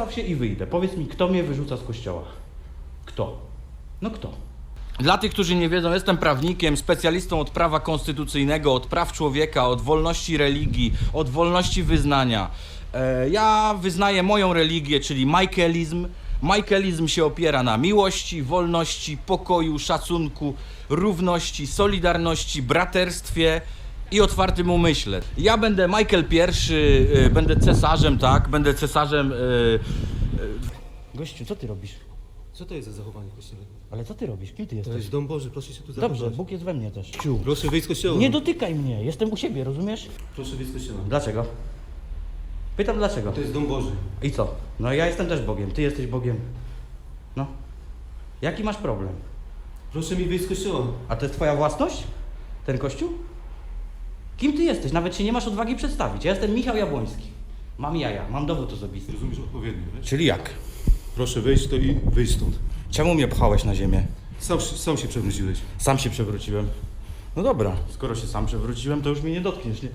Przedstaw się i wyjdę. Powiedz mi, kto mnie wyrzuca z kościoła? Kto? No kto? Dla tych, którzy nie wiedzą, jestem prawnikiem, specjalistą od prawa konstytucyjnego, od praw człowieka, od wolności religii, od wolności wyznania. E, ja wyznaję moją religię, czyli Michaelizm. Michaelizm się opiera na miłości, wolności, pokoju, szacunku, równości, solidarności, braterstwie i otwartym umyśle. Ja będę Michael I, y, będę cesarzem, tak? Będę cesarzem. Y, y. Gościu, co ty robisz? Co to jest za zachowanie w kościele? Ale co ty robisz? Kim ty To jesteś? jest dom Boży, proszę się tu Dobrze, zachować. Bóg jest we mnie też. Proszę wyjść z kościoła. Nie dotykaj mnie, jestem u siebie, rozumiesz? Proszę wyjść z kościoła. Dlaczego? Pytam dlaczego. To jest dom Boży. I co? No ja jestem też Bogiem, ty jesteś Bogiem. No. Jaki masz problem? Proszę mi wyjść z kościoła. A to jest twoja własność? Ten kościół? Kim ty jesteś? Nawet się nie masz odwagi przedstawić. Ja jestem Michał Jabłoński. Mam jaja, mam dowód osobisty. Rozumiesz odpowiednio, wiesz? Czyli jak? Proszę wejść to i wyjść stąd. Czemu mnie pchałeś na ziemię? Sam, sam się przewróciłeś. Sam się przewróciłem. No dobra, skoro się sam przewróciłem, to już mnie nie dotkniesz, nie?